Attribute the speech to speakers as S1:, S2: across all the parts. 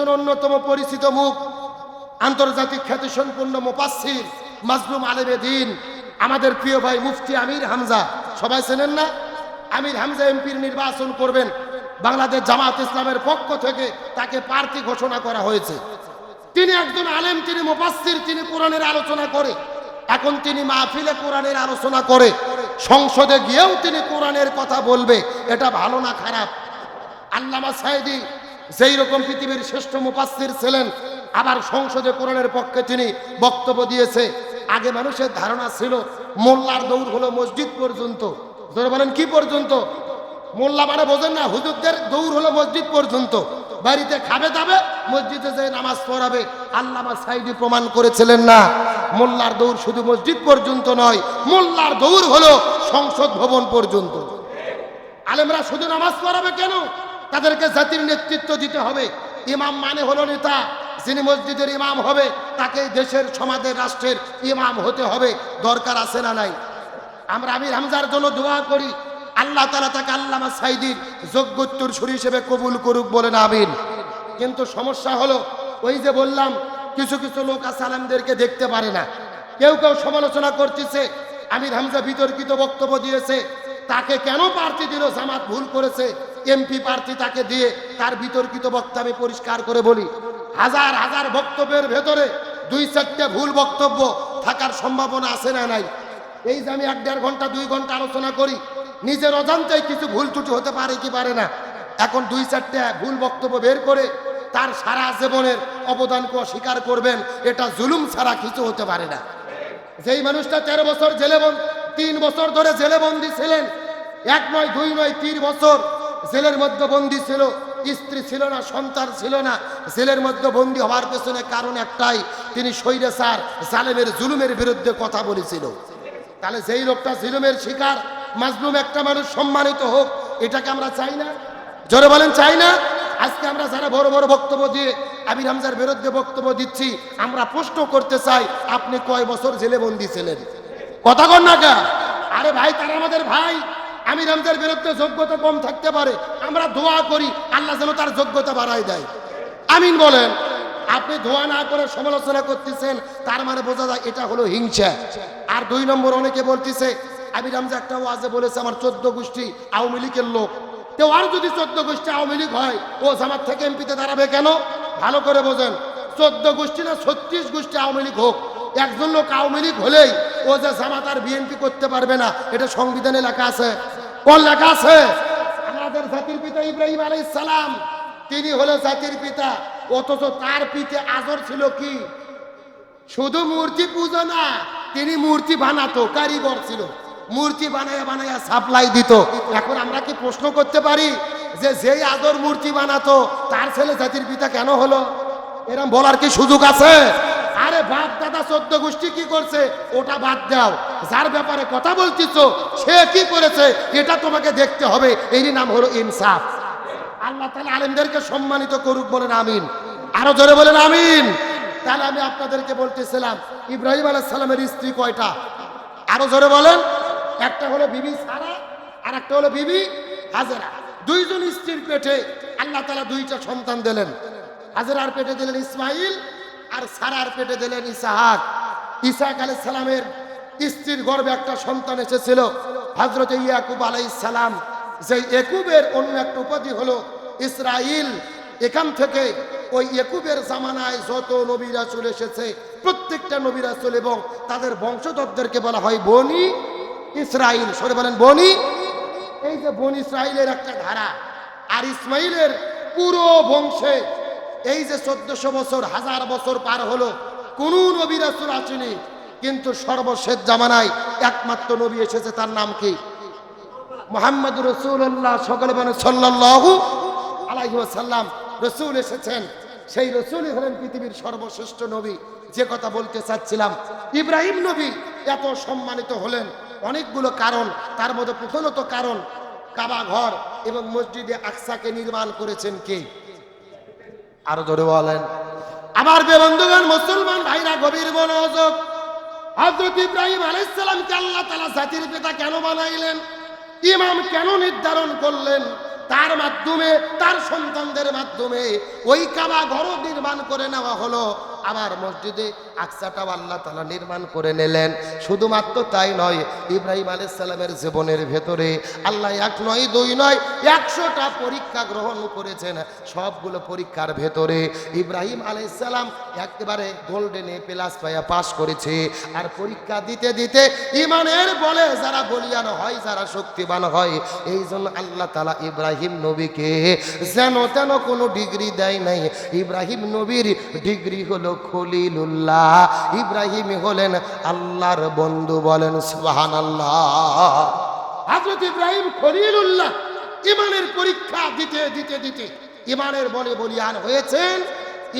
S1: একজন অন্যতম পরিচিত মুখ, আন্তর্জাতিক খ্যাতি খ্যাতিসম্পন্ন মুপাসির মাজলুম আলেমে দিন, আমাদের প্রিয় ভাই মুফতি আমির হামজা। সবাই চেনেন না? আমির হামজা এমপির নির্বাচন করবেন। বাংলাদেশ জামাত ইসলামের পক্ষ থেকে তাকে প্রার্থী ঘোষণা করা হয়েছে। তিনি একজন আলেম, তিনি মুপাসির তিনি কোরআনের আলোচনা করে। এখন তিনি মাহফিলে কোরআনের আলোচনা করে। সংসদে গিয়েও তিনি কোরআনের কথা বলবে। এটা ভালো না খারাপ? আল্লামা সাইদি যেই রকম পৃথিবীর শ্রেষ্ঠ মুপাসির ছিলেন, আবার সংসদে কোরআনের পক্ষে তিনি বক্তব্য দিয়েছে। আগে মানুষের ধারণা ছিল, মোল্লার দৌড় হলো মসজিদ পর্যন্ত। বলেন, কি পর্যন্ত? মোল্লা মানে বোঝেন না, হুজুরদের দৌড় হলো মসজিদ পর্যন্ত। বাড়িতে খাবে দাবে, মসজিদে যে নামাজ পড়াবে, আল্লামা সাইদি প্রমাণ করেছিলেন না। মোল্লার দৌড় শুধু মসজিদ পর্যন্ত নয়, মোল্লার দৌড় হলো সংসদ ভবন পর্যন্ত। আলেমরা শুধু নামাজ পড়াবে কেন? তাদেরকে জাতির নেতৃত্ব দিতে হবে। ইমাম মানে হলো নেতা, যিনি মসজিদের ইমাম হবে তাকে দেশের, সমাজের, রাষ্ট্রের ইমাম হতে হবে। দরকার আছে না নাই? আমরা আমির হামজার জন্য দোয়া করি। আল্লাহ তালা তাকে আল্লামা সাইদির যোগ্যোত্তর সুর হিসেবে কবুল করুক বলেন, আমিন। কিন্তু সমস্যা হলো, ওই যে বললাম, কিছু কিছু লোক আছে আলেমদেরকে দেখতে পারে না। কেউ কেউ সমালোচনা করতেছে, আমির হামজা বিতর্কিত বক্তব্য দিয়েছে, তাকে কেন প্রার্থী দিল জামাত ভুল করেছে? এমপি প্রার্থী তাকে দিয়ে তার বিতর্কিত বক্তব্য আমি পরিষ্কার করে বলি। হাজার হাজার বক্তব্যের ভেতরে দুই চারটে ভুল বক্তব্য থাকার সম্ভাবনা আছে না নাই? এই যে আমি এক দেড় ঘণ্টা, দুই ঘণ্টা আলোচনা করি, নিজের অজান্তেই কিছু ভুল ত্রুটি হতে পারে কি পারে না? এখন দুই চারটে ভুল বক্তব্য বের করে তার সারা জীবনের অবদানকে অস্বীকার করবেন, এটা জুলুম ছাড়া কিছু হতে পারে না। যেই মানুষটা তেরো বছর জেলে তিন বছর ধরে জেলে বন্দি ছিলেন, এক নয়, দুই নয়, তিন বছর জেলের মধ্যে বন্দি ছিল, স্ত্রী ছিল না, সন্তান ছিল না, জেলের মধ্যে বন্দি হওয়ার পেছনে কারণ একটাই, তিনি স্যার জালেমের জুলুমের বিরুদ্ধে কথা বলেছিল। তাহলে যেই লোকটা জুলুমের শিকার, মাজলুম একটা মানুষ সম্মানিত হোক, এটাকে আমরা চাই না? জোরে বলেন, চাই না? আজকে আমরা যারা বড় বড় বক্তব্য দিয়ে আবির হামজার বিরুদ্ধে বক্তব্য দিচ্ছি, আমরা প্রশ্ন করতে চাই, আপনি কয় বছর জেলে বন্দি ছিলেন? কথা কন না? আরে ভাই, তারা আমাদের ভাই। আমির হামজার বিরুদ্ধে যোগ্যতা কম থাকতে পারে, আমরা দোয়া করি, আল্লাহ যেন তার যোগ্যতা বাড়াই দেয়। আমিন বলেন, আপনি ধোয়া না করে সমালোচনা করতেছেন, তার মানে বোঝা যায় এটা হলো হিংসা। আর দুই নম্বর অনেকে বলতেছে, আমির হামজা একটা ওয়াজে বলেছে, আমার চোদ্দ গোষ্ঠী আওয়ামী লীগের লোক। তো আর যদি চোদ্দ গোষ্ঠী আওয়ামী লীগ হয়, ও জামাত থেকে এমপিতে দাঁড়াবে কেন? ভালো করে বোঝেন, চোদ্দ গোষ্ঠী না ছত্রিশ গোষ্ঠী আওয়ামী লীগ হোক, একজন লোক আওয়ামী লীগ হলেই ও যে জামাত আর বিএনপি করতে পারবে না, এটা সংবিধানে লেখা আছে। কোন লেখা আছে? আমাদের জাতির পিতা তিনি জাতির পিতা, অথচ তার আজর ছিল কি? শুধু মূর্তি না, তিনি মূর্তি বানাতো, কারিগর ছিল। মূর্তি সাপ্লাই দিত। এখন আমরা কি প্রশ্ন করতে পারি যে যেই আদর মূর্তি বানাতো, তার ছেলে জাতির পিতা কেন হলো? এরম বলার কি সুযোগ আছে? আরে বাপ দাদা, চোদ্দ গোষ্ঠী কি করছে? ওটা বাদ দাও। যার ব্যাপারে কথা বলছিস সে কি করেছে? এটা তোমাকে দেখতে হবে। এরই নাম হলো ইনসাফ। আল্লাহ তালা আলেমদেরকে সম্মানিত করুক বলেন আমিন। আরও জোরে বলেন আমিন। তাহলে আমি আপনাদেরকে বলতেছিলাম, ইব্রাহিম সালামের স্ত্রী কয়টা? আরও জোরে বলেন। একটা হলো বিবি সারা আর একটা হলো বিবি হাজেরা। দুইজন স্ত্রীর পেটে আল্লাহ তালা দুইটা সন্তান দিলেন। হাজেরার পেটে দিলেন ইসমাইল আর সারার পেটে দিলেন ইসাহাক। ইসাহাক আলাই সালামের স্ত্রীর গর্ভে একটা সন্তান এসেছিল হজরত ইয়াকুব আলাই সালাম যে একুবের অন্য একটা উপাধি হলো ইসরাইল এখান থেকে ওই একুবের জামানায় যত নবীরা চলে এসেছে, প্রত্যেকটা নবীরা চলে এবং তাদের বংশধরদেরকে বলা হয় বনি ইসরাইল সরে বলেন, বনি? এই যে বনি ইসরাইলের একটা ধারা, আর ইসমাইলের পুরো বংশে এই যে চোদ্দশো বছর, হাজার বছর পার হলো, কোন নবী রাসূল আসেনি। কিন্তু সর্বশেষ জামানায় একমাত্র নবী এসেছে, তার নাম কি? মোহাম্মদ রসুল্লাহ সকলে মানে সাল্লাহু আলাইহি সাল্লাম রসুল এসেছেন, সেই রসুলই হলেন পৃথিবীর সর্বশ্রেষ্ঠ নবী। যে কথা বলতে চাচ্ছিলাম, ইব্রাহিম নবী এত সম্মানিত হলেন, অনেকগুলো কারণ, তার মধ্যে প্রথমত কারণ, কাবা ঘর এবং মসজিদে আকসাকে নির্মাণ করেছেন কে? আরও ধরে বলেন। আমার যে বন্ধুগণ মুসলমান ভাইরা, গভীর মনোযোগ। হজরত ইব্রাহিম আলাইসালামকে আল্লাহ তালা জাতির পিতা কেন বানাইলেন? ইমাম কেন নির্ধারণ করলেন? তার মাধ্যমে, তার সন্তানদের মাধ্যমে ওই কাবা ঘর নির্মাণ করে নেওয়া হলো। আবার মসজিদে আকসাটাও আল্লাহ তালা নির্মাণ করে নিলেন। শুধুমাত্র তাই নয়, ইব্রাহিম আলাইসাল্লামের জীবনের ভেতরে আল্লাহ এক নয়, দুই নয়, একশোটা পরীক্ষা গ্রহণ করেছেন সবগুলো পরীক্ষার ভেতরে। ইব্রাহিম আলাইসাল্লাম একেবারে গোল্ডেন প্লাস পাইয়া পাশ করেছে। আর পরীক্ষা দিতে দিতে ইমানের বলে যারা বলিয়ান হয়, যারা শক্তিবান হয় এই জন্য আল্লাহ তালা ইব্রাহিম নবীকে যেন তেন কোনো ডিগ্রি দেয় নাই। ইব্রাহিম নবীর ডিগ্রি হলো খলিলুল্লাহ। ইব্রাহিম হলেন আল্লাহর বন্ধু বলেন সুবাহান আল্লাহ হজরত ইব্রাহিম খলিলুল্লাহ ইমানের পরীক্ষা দিতে দিতে দিতে ইমানের বলে বলিয়ান হয়েছেন,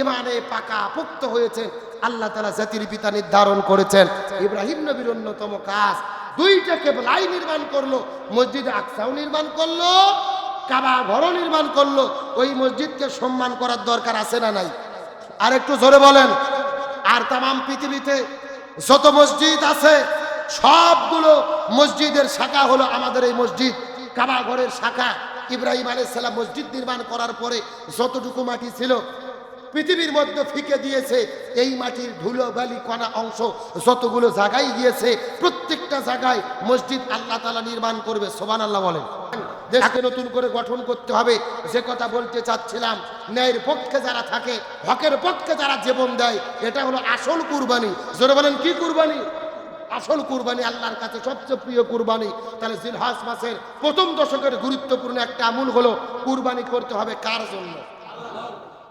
S1: ইমানে পাকা পুক্ত হয়েছেন আল্লাহ তালা জাতির পিতা নির্ধারণ করেছেন। ইব্রাহিম নবীর অন্যতম কাজ, দুইটা কেবলাই নির্মাণ করল, মসজিদে আকসাও নির্মাণ করল, কাবা ঘরও নির্মাণ করল। ওই মসজিদকে সম্মান করার দরকার আছে না নাই? আর একটু জোরে বলেন, আর তাম পৃথিবীতে যত মসজিদ আছে, সবগুলো মসজিদের শাখা হলো আমাদের এই মসজিদ। কাবাঘরের শাখা ইব্রাহিম আলাইসাল্লাম মসজিদ নির্মাণ করার পরে যতটুকু মাটি ছিল পৃথিবীর মধ্যে ফিকে দিয়েছে এই মাটির ধুলো বালি কণা অংশ যতগুলো জায়গায় গিয়েছে প্রত্যেকটা জায়গায় মসজিদ আল্লাহ তালা নির্মাণ করবে সোবান আল্লাহ বলেন। দেশকে নতুন করে গঠন করতে হবে যে কথা বলতে চাচ্ছিলাম ন্যায়ের পক্ষে যারা থাকে হকের পক্ষে যারা জীবন দেয় এটা হলো আসল কুরবানি। জোরে বলেন কি কুরবানি? আসল কুরবানি আল্লাহর কাছে সবচেয়ে প্রিয় কুরবানি। তাহলে জিলহাস মাসের প্রথম দশকের গুরুত্বপূর্ণ একটা আমূল হলো কুরবানি করতে হবে কার জন্য?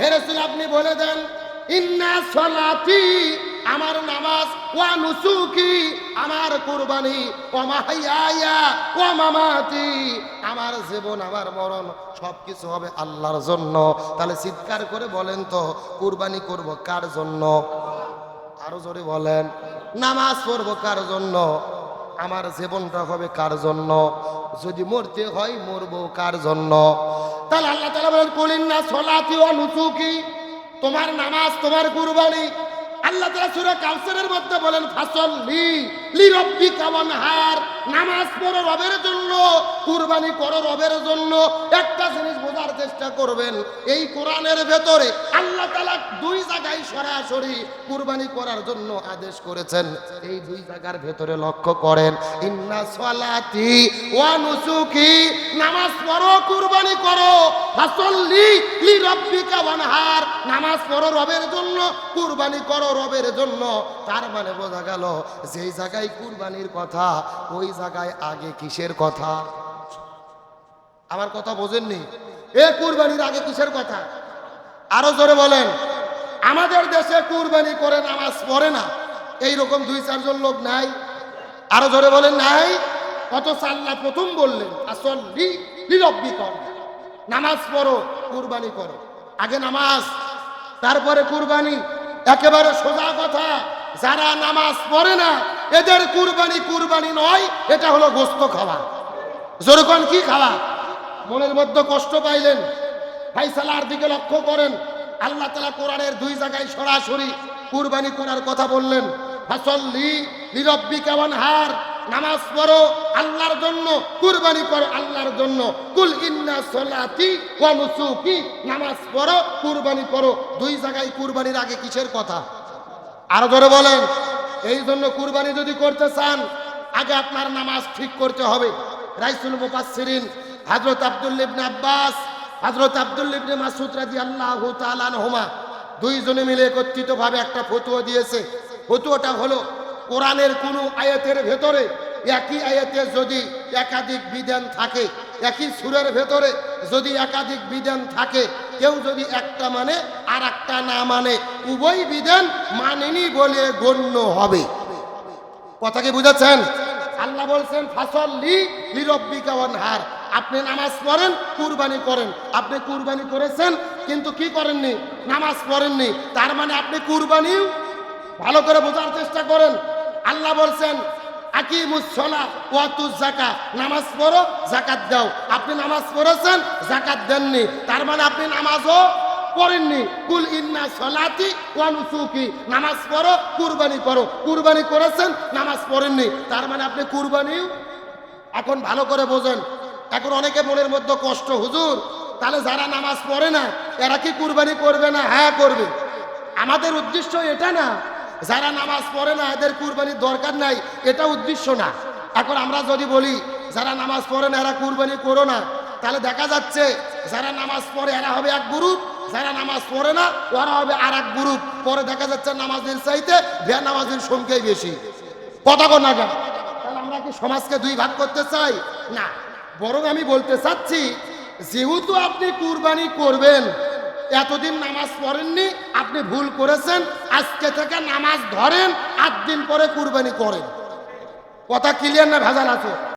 S1: হে রাসূল আপনি বলে দেন, ইন্না সলাতি, আমার নামাজ, ওয়া নুসুকি, আমার কুরবানি, ওয়া মাহাইয়া ওয়া মামাতি, আমার জীবন, আমার মরণ সব কিছু হবে আল্লাহর জন্য। তাহলে চিৎকার করে বলেন তো, কুরবানি করব কার জন্য? আরও জোরে বলেন, নামাজ পড়ব কার জন্য? আমার জীবনটা হবে কার জন্য? যদি মরতে হয় মরবো কার জন্য? তাহলে আল্লাহ তালা বলেন কলিন না সলাতি ও নুসুকি। তোমার নামাজ, তোমার কুরবানি। আল্লাহ তালা সুরা কাউসারের মধ্যে বলেন ফাসল লি লি রব্বি কাওয়ান হার নামাজ পড়ো রবের জন্য, কুরবানি করো রবের জন্য। একটা জিনিস বোঝার চেষ্টা করবেন, এই কোরআনের ভেতরে আল্লাহ দুই জায়গায় সরাসরি কুরবানি করার জন্য আদেশ করেছেন। এই দুই জায়গার ভেতরে লক্ষ্য করেন, ইন্না সলাতি ওয়া নুসুকি, নামাজ পড়ো, কুরবানি করো ফাসল্লি লি রব্বিকা ওয়ানহার, নামাজ পড়ো রবের জন্য, কুরবানি করো রবের জন্য। তার মানে বোঝা গেল, যেই জায়গায় কুরবানির কথা, ওই জায়গায় আগে কিসের কথা? আমার কথা বোঝেননি? এ কুরবানির আগে কিসের কথা? আরও জোরে বলেন। আমাদের দেশে কুরবানি করে নামাজ পড়ে না। এই রকম দুই, চারজন লোক নাই। আরও ধরে বলেন, নাই। কত সাল্লা প্রথম বললেন আসল কর নামাজ পড়ো, কুরবানি করো। আগে নামাজ, তারপরে কুরবানি। একেবারে সোজা কথা, যারা নামাজ পড়ে না, এদের কুরবানি কুরবানি নয়, এটা হলো গোস্ত খাওয়া। যেরকম কি খাওয়া? মনের মধ্যে কষ্ট পাইলেন। ফাইসালার দিকে লক্ষ্য করেন। আল্লাহ তালা কোরআনের দুই জায়গায় সরাসরি কুরবানি করার কথা বললেন। ফাসল্লি লিরব্বি কেমন হার নামাজ পড়ো আল্লাহর জন্য, কুরবানি করো আল্লাহর জন্য। কুল ইন্না সলাতি ওয়া নুসুকি, নামাজ পড়ো, কুরবানি করো। দুই জায়গায় কুরবানির আগে কিসের কথা? আরও ধরে বলেন। এই জন্য কুরবানি যদি করতে চান, আগে আপনার নামাজ ঠিক করতে হবে। রাইসুল মুফাসসিরিন, হযরত আব্দুল্লাহ ইবনে আব্বাস হযরত আব্দুল্লাহ ইবনে মাসউদ রাদিয়াল্লাহু তাআলা আনহুমা দুইজনে মিলে একত্রিতভাবে একটা ফতুয়া দিয়েছে। ফতোয়াটা হলো কোরআনের কোনো আয়াতের ভেতরে, একই আয়াতে যদি একাধিক বিধান থাকে, একই সুরের ভেতরে যদি একাধিক বিধান থাকে, কেউ যদি একটা মানে আর একটা না মানে উভয় বিধান মানেনি বলে গণ্য হবে। কথা কি বুঝেছেন আল্লাহ বলছেন ফাসল লি লিরব্বিকা ওয়ানহার। আপনি নামাজ পড়েন, কুরবানি করেন। আপনি কুরবানি করেছেন, কিন্তু কি করেননি? নামাজ পড়েননি। তার মানে আপনি কুরবানিও ভালো করে বোঝার চেষ্টা করেন। আল্লাহ বলছেন আকিমুসলা ওয়াতুজ জাকা নামাজ পড়ো জাকাত দাও। আপনি নামাজ পড়েছেন জাকাত দেননি। তার মানে আপনি নামাজও পড়েননি। কুল ইন্না সলাতি ওয়া নুসুকি। নামাজ পড়ো, কুরবানি করো। কুরবানি করেছেন, নামাজ পড়েননি। তার মানে আপনি কুরবানিও এখন ভালো করে বোঝেন। এখন অনেকে মনের মধ্যে কষ্ট, হুজুর, তাহলে যারা নামাজ পড়ে না, এরা কি কুরবানি করবে না? হ্যাঁ করবে। আমাদের উদ্দেশ্য এটা না, যারা নামাজ পড়ে না, এদের কুরবানির দরকার নাই, এটা উদ্দেশ্য না। এখন আমরা যদি বলি, যারা নামাজ পড়ে না, এরা কুরবানি করো না, তাহলে দেখা যাচ্ছে, যারা নামাজ পড়ে, এরা হবে এক গ্রুপ, যারা নামাজ পড়ে না, ওরা হবে আর এক গ্রুপ। পরে দেখা যাচ্ছে নামাজের চাইতে বে নামাজের সংখ্যাই বেশি। কথা কর তাহলে আমরা কি সমাজকে দুই ভাগ করতে চাই? না। বরং আমি বলতে চাচ্ছি, যেহেতু আপনি কুরবানি করবেন, এতদিন নামাজ পড়েননি, আপনি ভুল করেছেন, আজকে থেকে নামাজ ধরেন, আট দিন পরে কুরবানি করেন। কথা ক্লিয়ার না ভেজাল আছে?